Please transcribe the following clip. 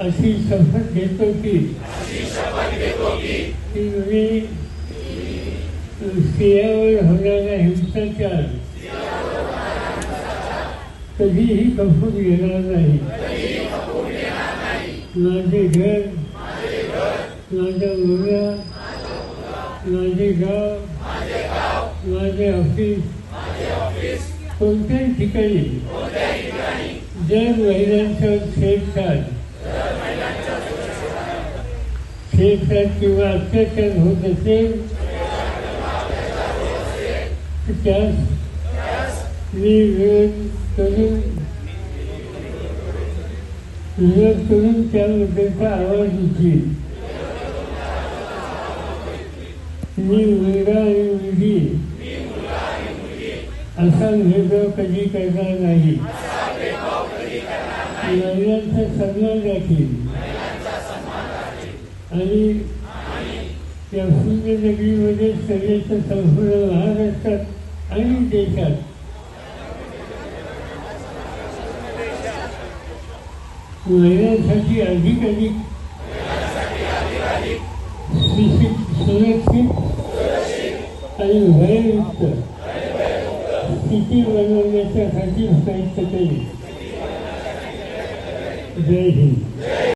अशी शपथ घेतो की की स्त्रियावर होणारा हिंसाचार कधीही खपून घेणार नाही माझे घर माझा मुलगा माझे गाव माझे ऑफ़िस कोणत्याही ठिकाणी। जर महिलांचा छेडछाड। छेडछाड किंवा अत्याचार होत असेल तर त्यास मी विरोध करून विरोध करून त्याबद्दलचा आवाज़ उठली मी मुलगा आणि मुलगी असा भेदभाव कधी करणार नाही। महिलांचा सन्मान राखील आणि या नगरीमध्ये सगळ्याच्या संपूर्ण महाराष्ट्रात आणि देशात. महिलांसाठी अधिक अधिक सुरक्षित आणि भयमुक्त स्थिती बनवण्याच्या खाती प्रयत्न केले. जय हिंद.